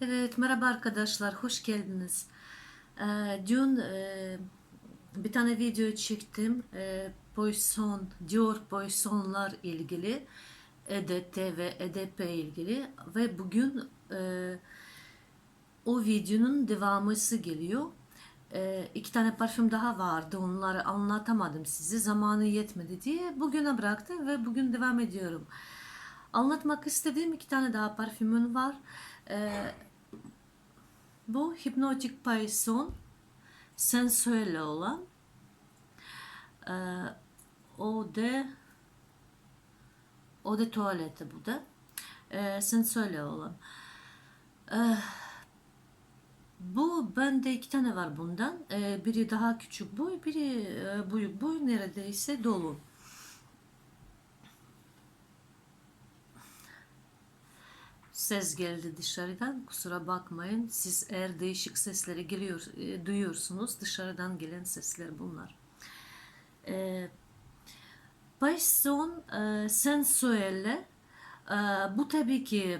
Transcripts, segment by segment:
Evet, merhaba arkadaşlar, hoş geldiniz. Ee, dün e, bir tane video çektim. E, Poisson, Dior Poisson'lar ilgili, EDT ve EDP ilgili ve bugün e, o videonun devamısı geliyor. E, iki tane parfüm daha vardı, onları anlatamadım size, zamanı yetmedi diye bugüne bıraktım ve bugün devam ediyorum. Anlatmak istediğim iki tane daha parfümün var. E, bu Hypnotic Poison sensuelle olan ee, o de o de tuvalete bu da ee, sensuelle olan. Ee, bu bende iki tane var bundan. Ee, biri daha küçük boy biri e, büyük boy neredeyse dolu ses geldi dışarıdan. Kusura bakmayın. Siz eğer değişik sesleri geliyor, e, duyuyorsunuz. Dışarıdan gelen sesler bunlar. E, Passion e, sensuelle e, bu tabii ki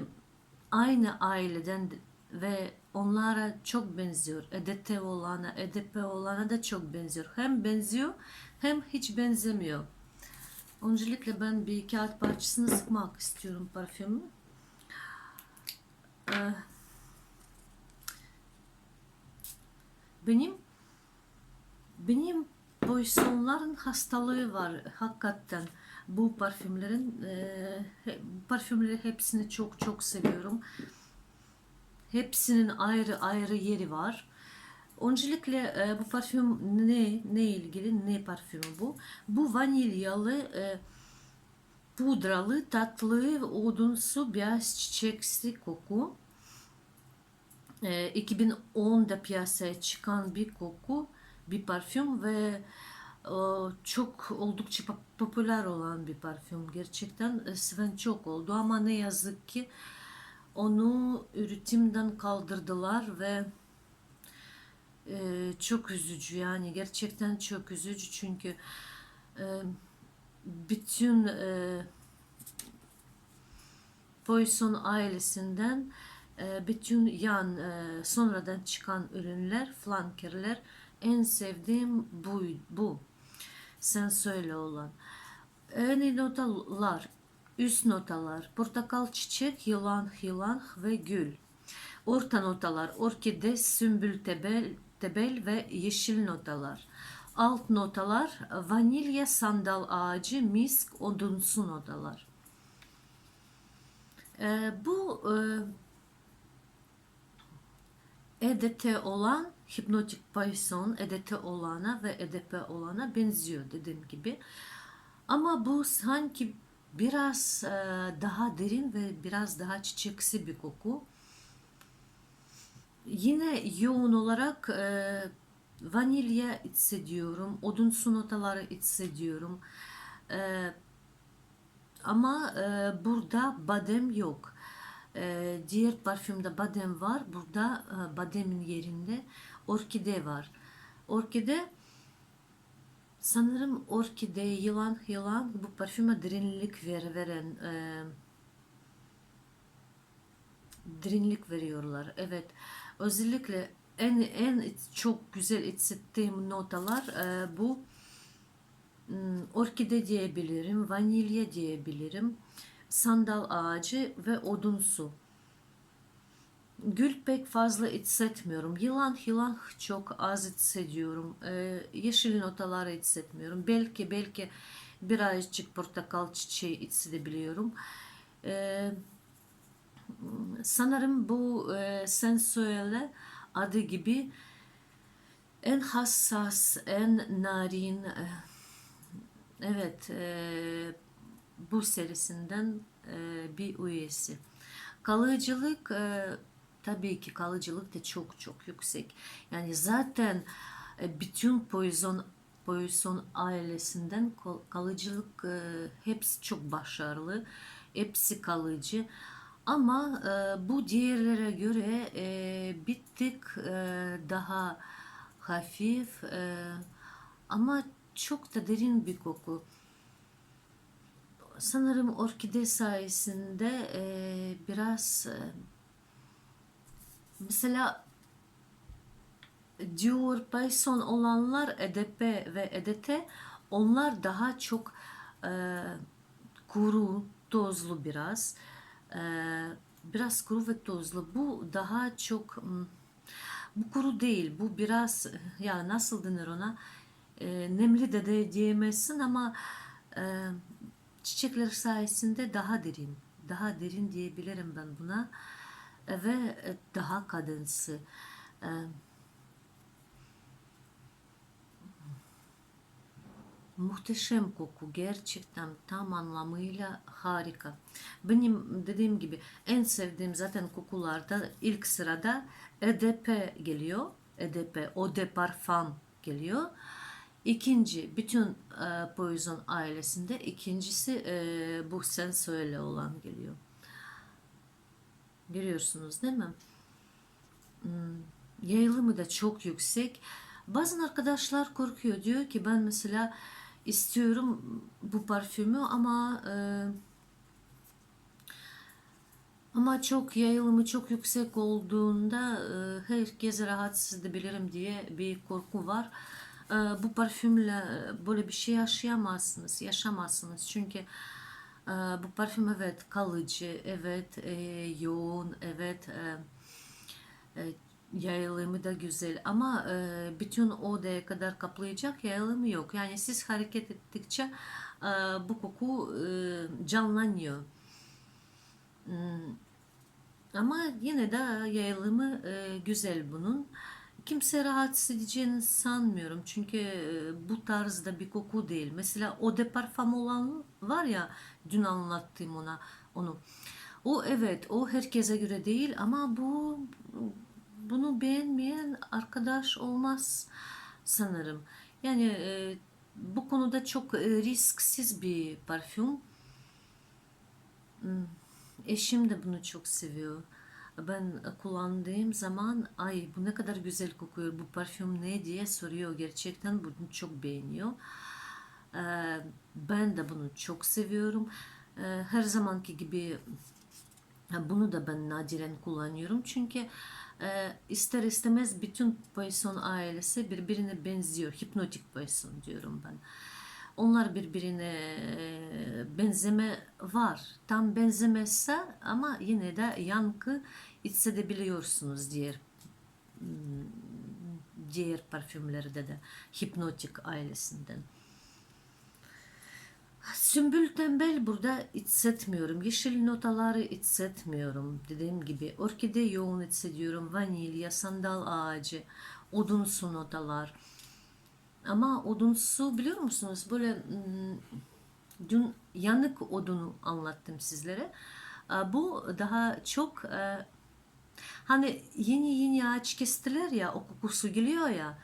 aynı aileden ve onlara çok benziyor. EDT olana, EDP olana da çok benziyor. Hem benziyor hem hiç benzemiyor. Öncelikle ben bir kağıt parçasını sıkmak istiyorum parfümü. Ee, benim benim Poisson'ların hastalığı var hakikaten. Bu parfümlerin e, parfümleri hepsini çok çok seviyorum. Hepsinin ayrı ayrı yeri var. Öncelikle e, bu parfüm ne ne ilgili ne parfümü bu? Bu vanilyalı e, pudralı, tatlı, odunsu, beyaz çiçeksi koku. E, 2010'da piyasaya çıkan bir koku, bir parfüm ve e, çok oldukça popüler olan bir parfüm. Gerçekten e, seven çok oldu ama ne yazık ki onu üretimden kaldırdılar ve e, çok üzücü yani gerçekten çok üzücü çünkü e, bütün e, Poisson ailesinden e, bütün yan e, sonradan çıkan ürünler, flankerler en sevdiğim bu. bu. Sen söyle olan. Ön notalar, üst notalar, portakal çiçek, yılan, yılan ve gül. Orta notalar, orkide, sümbül tebel, tebel ve yeşil notalar. Alt notalar vanilya, sandal ağacı, misk, odunsu notalar. Ee, bu e, EDT olan hipnotik Poisson EDT olana ve EDP olana benziyor dediğim gibi. Ama bu sanki biraz e, daha derin ve biraz daha çiçeksi bir koku. Yine yoğun olarak e, vanilya hissediyorum, odunsu notaları hissediyorum. E, ama e, burada badem yok. E, diğer parfümde badem var. Burada e, bademin yerinde orkide var. Orkide sanırım orkide yılan yılan bu parfüme derinlik ver, veren e, derinlik veriyorlar. Evet. Özellikle en en çok güzel hissettiğim notalar e, bu hmm, orkide diyebilirim, vanilya diyebilirim, sandal ağacı ve odunsu. Gül pek fazla hissetmiyorum. Yılan yılan çok az hissediyorum. Ee, yeşil notaları hissetmiyorum. Belki belki birazcık portakal çiçeği hissedebiliyorum. Ee, sanırım bu e, sensuelle adı gibi en hassas, en narin, e, evet e, bu serisinden e, bir üyesi. Kalıcılık tabii ki kalıcılık da çok çok yüksek. Yani zaten bütün Poison Poison ailesinden kalıcılık hepsi çok başarılı. Hepsi kalıcı. Ama e, bu diğerlere göre e, bir tık e, daha hafif e, ama çok da derin bir koku. Sanırım orkide sayesinde e, biraz e, mesela Dior, Payson olanlar EDP ve EDT onlar daha çok e, kuru, tozlu biraz. E, biraz kuru ve tozlu. Bu daha çok hmm, bu kuru değil. Bu biraz ya nasıl denir ona? E, nemli de, de diyemezsin ama e, çiçekler sayesinde daha derin. Daha derin diyebilirim ben buna. Ve e, daha kadınsı. Muhteşem koku gerçekten tam anlamıyla harika. Benim dediğim gibi en sevdiğim zaten kokularda ilk sırada EDP geliyor. EDP, Eau de Parfum geliyor. İkinci, bütün e, Poison ailesinde ikincisi e, bu sen söyle olan geliyor. Görüyorsunuz değil mi? Hmm, yayılımı da çok yüksek. Bazı arkadaşlar korkuyor. Diyor ki ben mesela istiyorum bu parfümü ama e, ama çok yayılımı çok yüksek olduğunda e, herkese rahatsız edebilirim diye bir korku var. E, bu parfümle böyle bir şey yaşayamazsınız, yaşamazsınız. Çünkü e, bu parfüm evet kalıcı, evet e, yoğun, evet e, e, yayılımı da güzel ama e, bütün odaya kadar kaplayacak yayılımı yok. Yani siz hareket ettikçe e, bu koku e, canlanıyor. Hmm. Ama yine de yayılımı e, güzel bunun. Kimse rahatsız edeceğini sanmıyorum. Çünkü e, bu tarzda bir koku değil. Mesela o de parfum olan var ya dün anlattım ona onu. O evet o herkese göre değil ama bu bunu beğenmeyen arkadaş olmaz sanırım. Yani e, bu konuda çok e, risksiz bir parfüm. Hmm, Eşim de bunu çok seviyor. Ben kullandığım zaman ay bu ne kadar güzel kokuyor bu parfüm ne diye soruyor gerçekten bunu çok beğeniyor. Ee, Ben de bunu çok seviyorum. Ee, Her zamanki gibi bunu da ben nadiren kullanıyorum çünkü e, ister istemez bütün Poisson ailesi birbirine benziyor. Hipnotik Poisson diyorum ben. Onlar birbirine e, benzeme var. Tam benzemezse ama yine de yankı hissedebiliyorsunuz diğer hmm, diğer parfümlerde de hipnotik ailesinden. Sümbül tembel burada hissetmiyorum. Yeşil notaları hissetmiyorum. Dediğim gibi orkide yoğun hissediyorum. Vanilya, sandal ağacı, odunsu notalar. Ama odunsu biliyor musunuz? Böyle hmm, dün yanık odunu anlattım sizlere. Bu daha çok e, hani yeni yeni ağaç kestiler ya o kokusu geliyor ya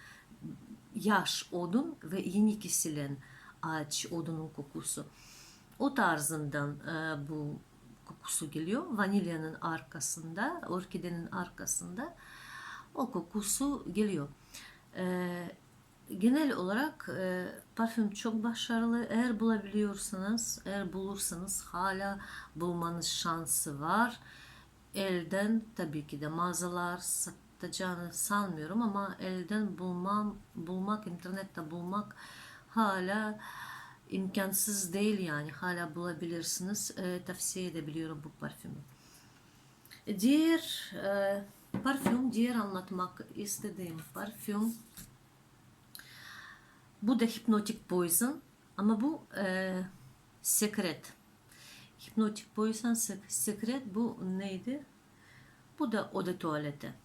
yaş odun ve yeni kesilen ağaç odunun kokusu. O tarzından e, bu kokusu geliyor. Vanilyanın arkasında, orkidenin arkasında o kokusu geliyor. E, genel olarak e, parfüm çok başarılı. Eğer bulabiliyorsanız, eğer bulursanız hala bulmanız şansı var. Elden tabii ki de mağazalar satacağını sanmıyorum ama elden bulmam, bulmak, internette bulmak hala imkansız değil yani hala bulabilirsiniz. E, tavsiye edebiliyorum bu parfümü. Diğer e, parfüm, diğer anlatmak istediğim parfüm bu da Hypnotic Poison ama bu e, Secret. Hypnotic Poison Secret bu neydi? Bu da Tuvalete. Ee,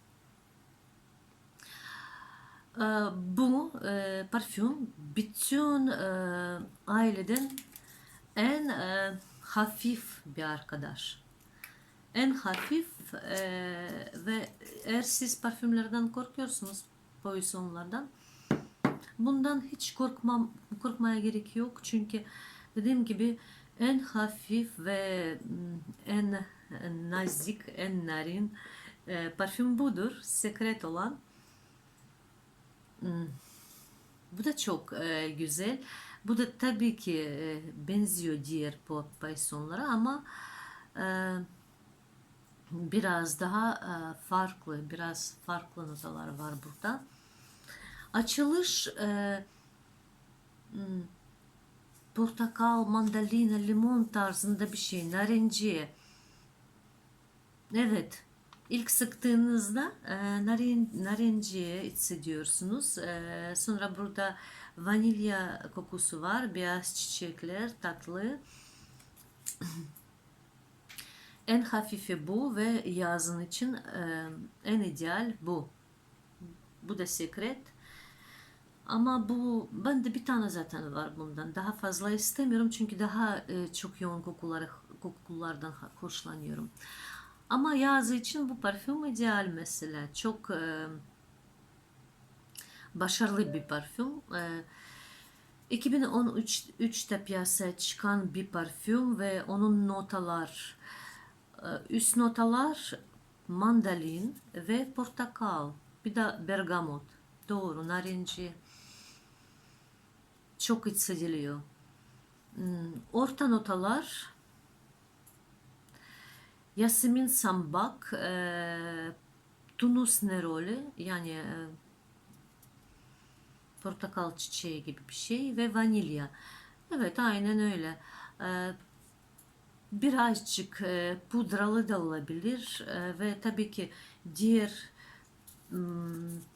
bu e, parfüm bütün e, aileden en e, hafif bir arkadaş. En hafif ve eğer siz parfümlerden korkuyorsunuz, poisonlardan, bundan hiç korkmam, korkmaya gerek yok. Çünkü dediğim gibi en hafif ve en nazik, en narin e, parfüm budur. Sekret olan. Bu da çok e, güzel. Bu da tabii ki e, benziyor diğer pop paysonlara ama e, biraz daha e, farklı, biraz farklı notalar var burada. Açılış e, hmm, portakal, mandalina, limon tarzında bir şey, narenciye. Evet, ilk sıktığınızda e, narin, narenciye hissediyorsunuz. E, sonra burada vanilya kokusu var, beyaz çiçekler, tatlı. En hafifi bu ve yazın için e, en ideal bu. Bu da sekret. Ama bu bende bir tane zaten var bundan. Daha fazla istemiyorum çünkü daha e, çok yoğun kokuları kokulardan hoşlanıyorum. Ama yaz için bu parfüm ideal mesela. Çok e, başarılı bir parfüm. E, 2013'te piyasaya çıkan bir parfüm ve onun notalar e, üst notalar mandalin ve portakal. Bir de bergamot. Doğru, narinci. Çok hissediliyor. Hmm, Orta notalar Yasemin sambak, e, tunus neroli yani e, portakal çiçeği gibi bir şey ve vanilya. Evet aynen öyle. E, birazcık e, pudralı da olabilir e, ve tabii ki diğer m,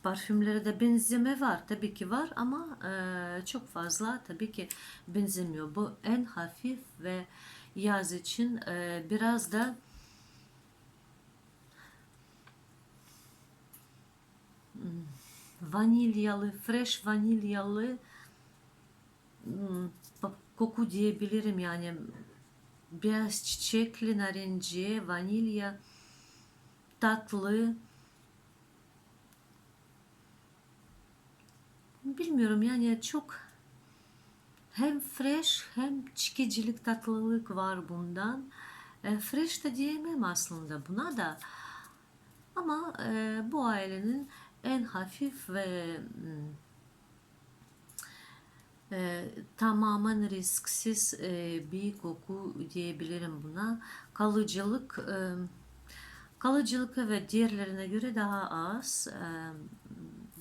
parfümlere de benzeme var tabii ki var ama e, çok fazla tabii ki benzemiyor. Bu en hafif ve yaz için e, biraz da vanilyalı, fresh vanilyalı m, koku diyebilirim yani beyaz çiçekli, narenciye, vanilya, tatlı. Bilmiyorum yani çok hem fresh hem çekicilik tatlılık var bundan. E, fresh de diyemem aslında buna da. Ama e, bu ailenin en hafif ve hmm, e, tamamen risksiz e, bir koku diyebilirim buna. Kalıcılık e, kalıcılık ve diğerlerine göre daha az. E,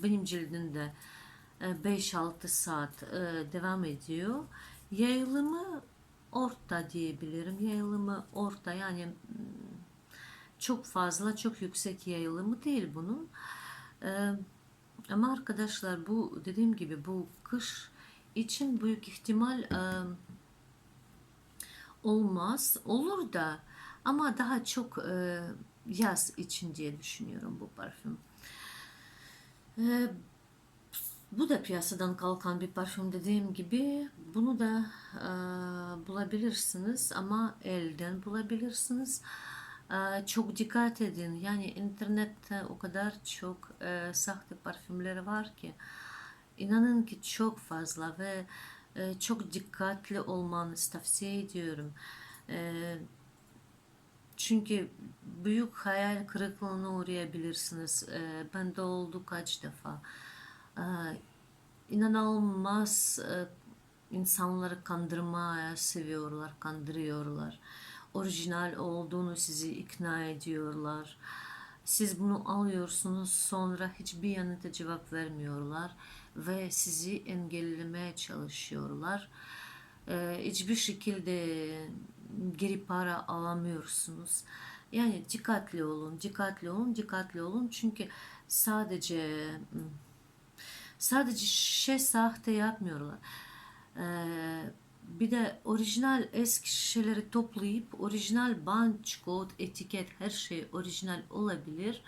benim cildimde e, 5-6 saat e, devam ediyor. Yayılımı orta diyebilirim. Yayılımı orta yani hmm, çok fazla, çok yüksek yayılımı değil bunun. Ama arkadaşlar bu dediğim gibi bu kış için büyük ihtimal olmaz. Olur da ama daha çok yaz için diye düşünüyorum bu parfüm. Bu da piyasadan kalkan bir parfüm dediğim gibi. Bunu da bulabilirsiniz ama elden bulabilirsiniz. E, çok dikkat edin. Yani internette o kadar çok e, sahte parfümler var ki. İnanın ki çok fazla ve e, çok dikkatli olmanızı tavsiye ediyorum. E, çünkü büyük hayal kırıklığına uğrayabilirsiniz. E, ben de oldu kaç defa. E, inanılmaz e, insanları kandırmaya seviyorlar, kandırıyorlar. Orijinal olduğunu sizi ikna ediyorlar. Siz bunu alıyorsunuz sonra hiçbir yanıta cevap vermiyorlar ve sizi engellemeye çalışıyorlar. Ee, hiçbir şekilde geri para alamıyorsunuz. Yani dikkatli olun, dikkatli olun, dikkatli olun. Çünkü sadece sadece şişe sahte yapmıyorlar. Ee, bir de orijinal eski şişeleri toplayıp orijinal bant, kod, etiket her şey orijinal olabilir.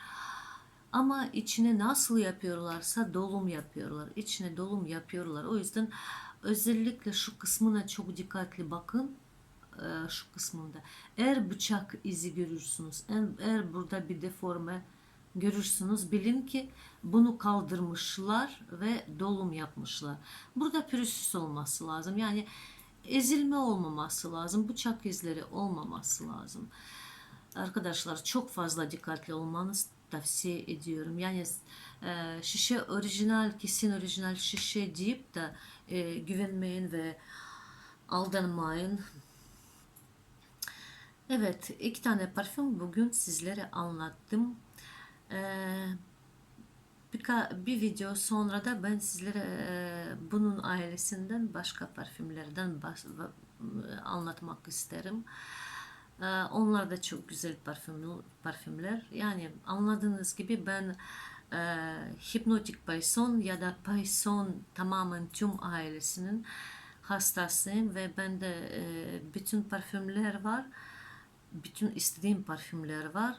Ama içine nasıl yapıyorlarsa dolum yapıyorlar. İçine dolum yapıyorlar. O yüzden özellikle şu kısmına çok dikkatli bakın. Ee, şu kısmında. Eğer bıçak izi görürsünüz, eğer burada bir deforme görürsünüz, bilin ki bunu kaldırmışlar ve dolum yapmışlar. Burada pürüzsüz olması lazım. Yani ezilme olmaması lazım. Bıçak izleri olmaması lazım. Arkadaşlar çok fazla dikkatli olmanız tavsiye ediyorum. Yani e, şişe orijinal, kesin orijinal şişe deyip de e, güvenmeyin ve aldanmayın. Evet, iki tane parfüm bugün sizlere anlattım. Ee, birka- bir video sonra da ben sizlere e, bunun ailesinden başka parfümlerden baş- va- anlatmak isterim. Ee, onlar da çok güzel parfüm, parfümler. Yani anladığınız gibi ben e, Hypnotic Payson ya da Payson tamamen tüm ailesinin hastasıyım ve bende e, bütün parfümler var. Bütün istediğim parfümler var.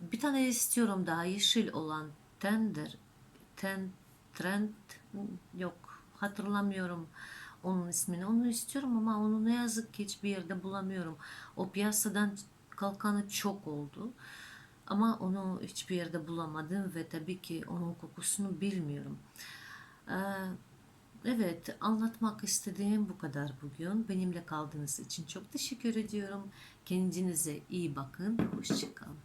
Bir tane istiyorum daha yeşil olan Tender, Ten, Trend yok hatırlamıyorum onun ismini. Onu istiyorum ama onu ne yazık ki hiçbir yerde bulamıyorum. O piyasadan kalkanı çok oldu. Ama onu hiçbir yerde bulamadım ve tabii ki onun kokusunu bilmiyorum. Ee, Evet, anlatmak istediğim bu kadar bugün. Benimle kaldığınız için çok teşekkür ediyorum. Kendinize iyi bakın. Hoşçakalın.